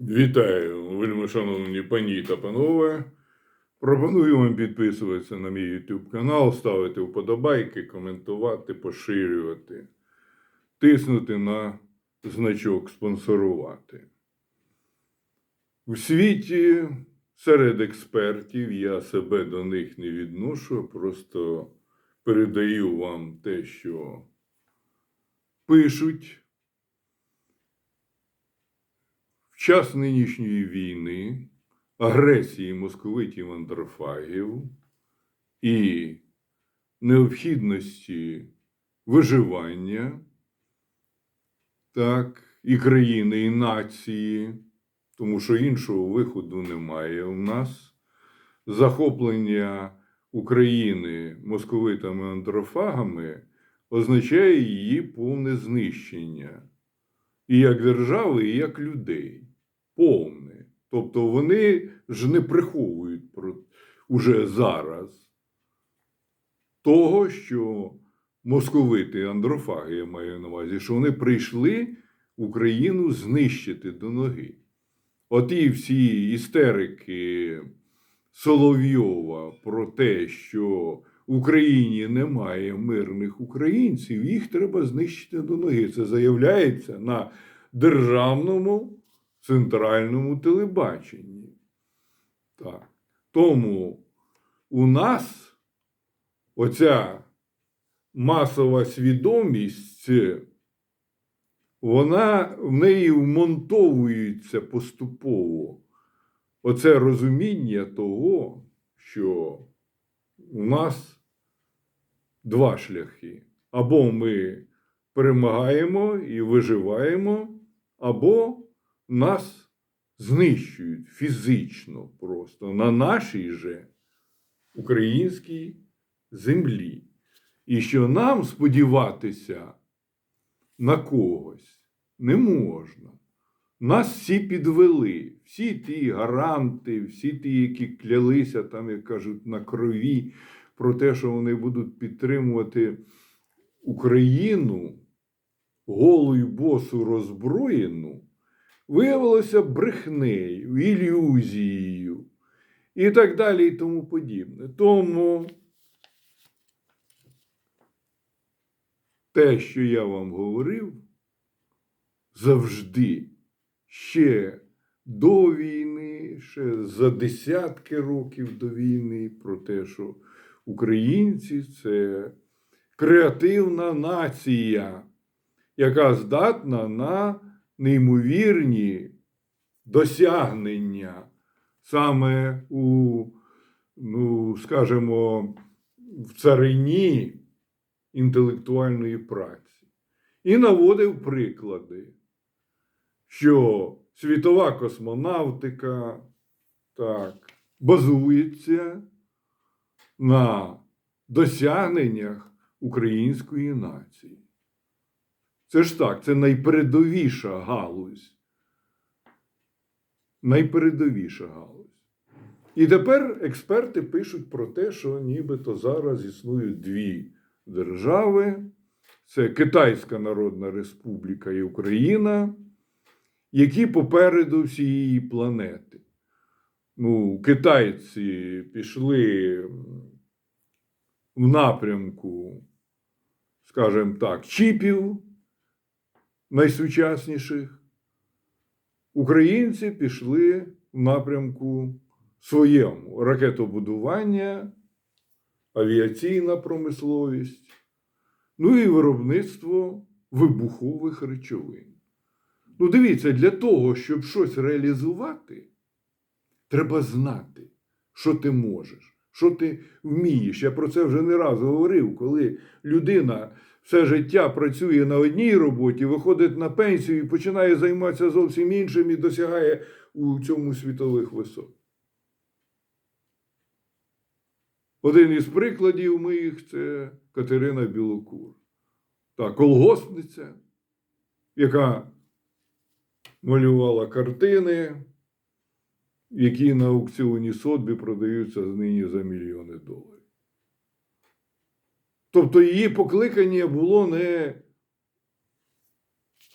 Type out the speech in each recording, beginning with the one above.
Вітаю, вельми шановні пані та панове. Пропоную вам підписуватися на мій YouTube канал, ставити вподобайки, коментувати, поширювати, тиснути на значок спонсорувати. У світі серед експертів я себе до них не відношу, просто передаю вам те, що пишуть. В час нинішньої війни, агресії московитів андрофагів і необхідності виживання, так, і країни, і нації, тому що іншого виходу немає у нас, захоплення України московитами андрофагами означає її повне знищення і як держави, і як людей. Повне. Тобто вони ж не приховують про, уже зараз того, що московити, андрофаги, я маю на увазі, що вони прийшли Україну знищити до ноги. Оті всі істерики Соловйова про те, що в Україні немає мирних українців, їх треба знищити до ноги. Це заявляється на державному центральному телебаченні. Так. Тому у нас оця масова свідомість, вона в неї вмонтовується поступово. Оце розуміння того, що у нас два шляхи. Або ми перемагаємо і виживаємо, або нас знищують фізично просто на нашій же українській землі. І що нам сподіватися на когось не можна. Нас всі підвели, всі ті гаранти, всі ті, які клялися, там, як кажуть, на крові про те, що вони будуть підтримувати Україну голою босу роззброєну, виявилося брехнею, ілюзією і так далі, і тому подібне. Тому те, що я вам говорив, завжди ще до війни, ще за десятки років до війни, про те, що українці це креативна нація, яка здатна на неймовірні досягнення саме у, ну, скажімо, в царині інтелектуальної праці. І наводив приклади, що світова космонавтика так, базується на досягненнях української нації. Це ж так, це найпередовіша галузь. Найпередовіша галузь. І тепер експерти пишуть про те, що нібито зараз існують дві держави: це Китайська Народна Республіка і Україна, які попереду всієї планети. Ну, китайці пішли в напрямку, скажімо так, чіпів найсучасніших. Українці пішли в напрямку своєму ракетобудування, авіаційна промисловість, ну і виробництво вибухових речовин. Ну, дивіться, для того, щоб щось реалізувати, треба знати, що ти можеш, що ти вмієш. Я про це вже не раз говорив, коли людина все життя працює на одній роботі, виходить на пенсію і починає займатися зовсім іншим і досягає у цьому світових висот. Один із прикладів моїх це Катерина Білокур, та колгоспниця, яка малювала картини, які на аукціоні Сотбі продаються нині за мільйони доларів. Тобто її покликання було не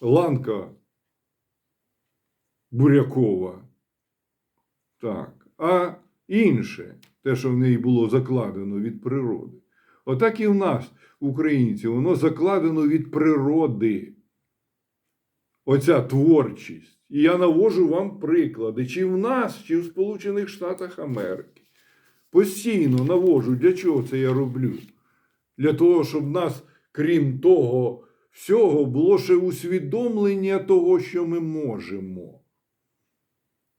ланка Бурякова. Так. А інше, те, що в неї було закладено від природи. Отак і в нас, українців, воно закладено від природи. Оця творчість. І я навожу вам приклади, чи в нас, чи в Сполучених Штатах Америки. Постійно навожу, для чого це я роблю? Для того, щоб нас, крім того всього, було ще усвідомлення того, що ми можемо,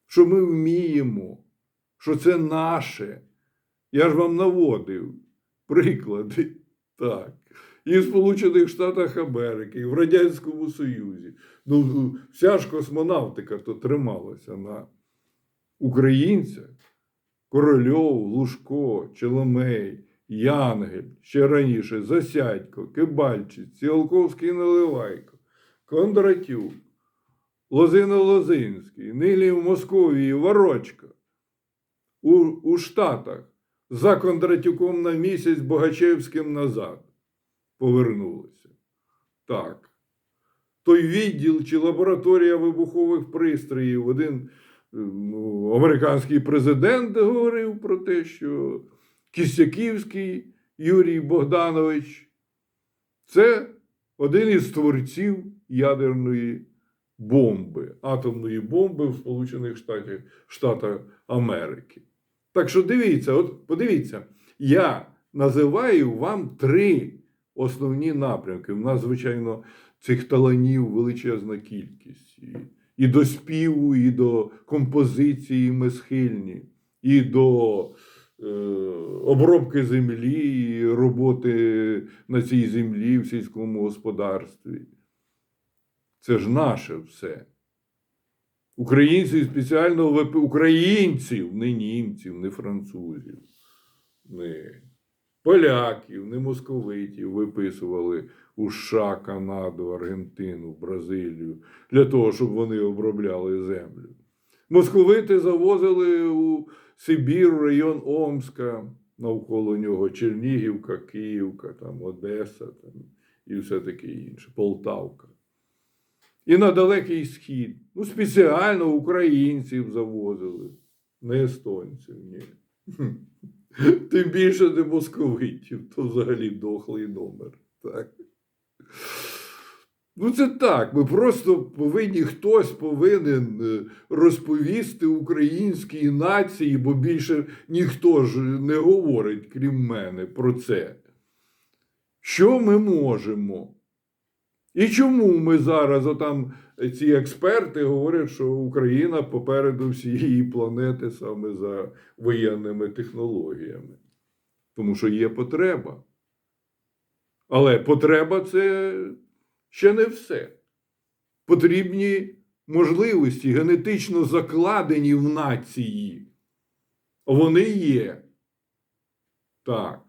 що ми вміємо, що це наше. Я ж вам наводив приклади. Так. І в Сполучених Штатах Америки, і в Радянському Союзі. Ну, вся ж космонавтика то трималася на українцях. Корольов, Лужко, Челомей, Янгель, ще раніше Засядько, Кибальчиць, Ціолковський Наливайко, Кондратюк, Лозино Лозинський, нині в Московії Ворочка. У, у Штатах за Кондратюком на місяць Богачевським назад повернулися. Так. Той відділ чи лабораторія вибухових пристроїв, один ну, американський президент говорив про те, що Кістяківський Юрій Богданович це один із творців ядерної бомби, атомної бомби в Сполучених Штатах, Штатах Америки. Так що дивіться, от подивіться, я називаю вам три основні напрямки. У нас, звичайно, цих таланів величезна кількість. І, до співу, і до композиції ми схильні, і до обробки землі, роботи на цій землі в сільському господарстві. Це ж наше все. Українці спеціально вип... українців, не німців, не французів, не поляків, не московитів виписували у США, Канаду, Аргентину, Бразилію для того, щоб вони обробляли землю. Московити завозили у Сибір, район Омська, навколо нього Чернігівка, Київка, там, Одеса там, і все таке інше, Полтавка. І на Далекий Схід. Ну, спеціально українців завозили, не естонців, ні. Тим більше не московитів, то взагалі дохлий номер. Так. Ну, це так. Ми просто повинні, хтось повинен е, розповісти українській нації, бо більше ніхто ж не говорить, крім мене, про це. Що ми можемо? І чому ми зараз, отам ці експерти говорять, що Україна попереду всієї планети саме за воєнними технологіями? Тому що є потреба. Але потреба це ще не все. Потрібні можливості, генетично закладені в нації. Вони є. Так.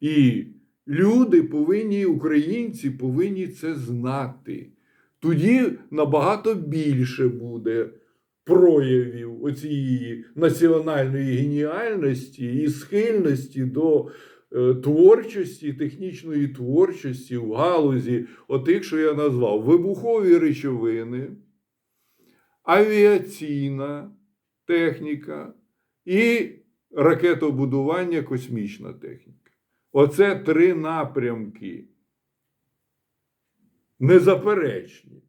І люди повинні, українці повинні це знати. Тоді набагато більше буде проявів оцієї національної геніальності і схильності до творчості, технічної творчості в галузі, отих, що я назвав, вибухові речовини, авіаційна техніка і ракетобудування, космічна техніка. Оце три напрямки. Незаперечні.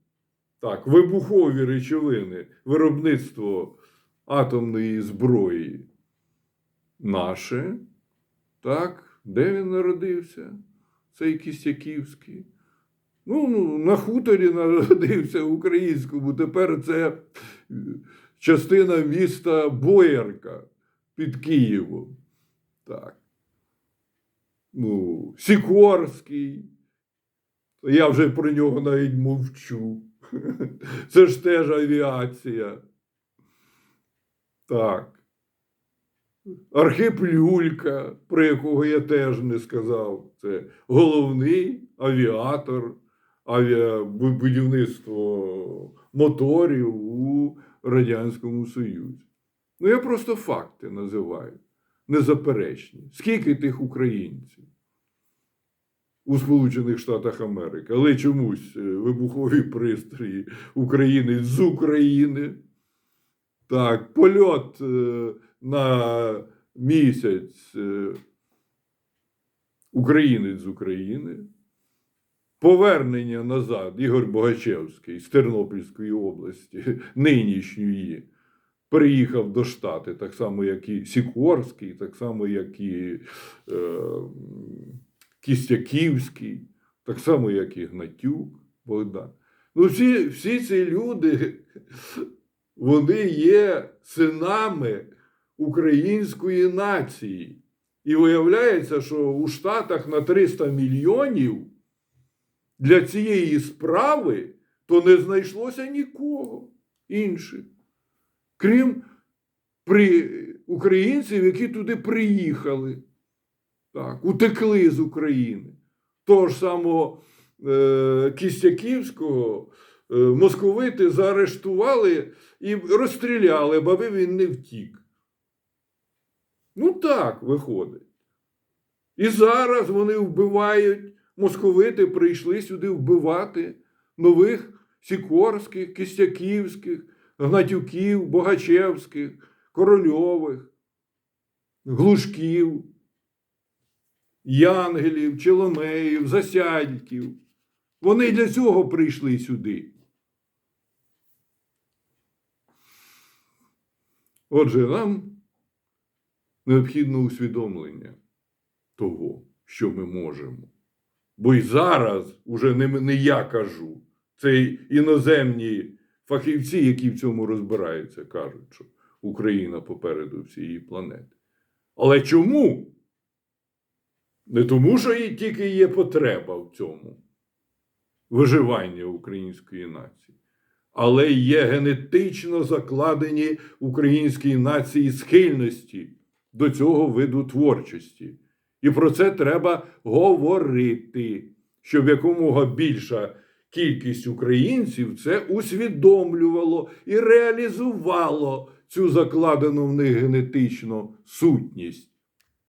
Так, вибухові речовини, виробництво атомної зброї наше. Так, де він народився? Цей Кістяківський. Ну, ну, на хуторі народився в українському. Тепер це частина міста Боярка під Києвом. Так. Ну, Сікорський. Я вже про нього навіть мовчу. Це ж теж авіація. Так. Архип Люлька, про якого я теж не сказав, це головний авіатор авіабудівництва моторів у Радянському Союзі. Ну, я просто факти називаю незаперечні. Скільки тих українців у Сполучених Штатах Америки, але чомусь е, вибухові пристрої України з України Так, польот е, на місяць е, українець з України, повернення назад Ігор Богачевський з Тернопільської області, нинішньої, переїхав до Штати, так само, як і Сікорський, так само, як і е, Кістяківський, так само, як і Гнатюк Богдан. Ну, всі, всі ці люди, вони є синами української нації. І виявляється, що у Штатах на 300 мільйонів для цієї справи то не знайшлося нікого інших, крім при... українців, які туди приїхали, так, утекли з України. Того ж самого е, Кістяківського московити заарештували і розстріляли, баби він не втік. Ну так виходить. І зараз вони вбивають, московити прийшли сюди вбивати нових Сікорських, Кістяківських, Гнатюків, Богачевських, Корольових, Глушків, Янгелів, Челомеїв, Засядьків. Вони для цього прийшли сюди. Отже, нам необхідно усвідомлення того, що ми можемо. Бо й зараз уже не, не я кажу, це іноземні фахівці, які в цьому розбираються, кажуть, що Україна попереду всієї планети. Але чому? Не тому, що тільки є потреба в цьому виживання української нації, але є генетично закладені українській нації схильності до цього виду творчості. І про це треба говорити, щоб якомога більша кількість українців це усвідомлювало і реалізувало цю закладену в них генетичну сутність.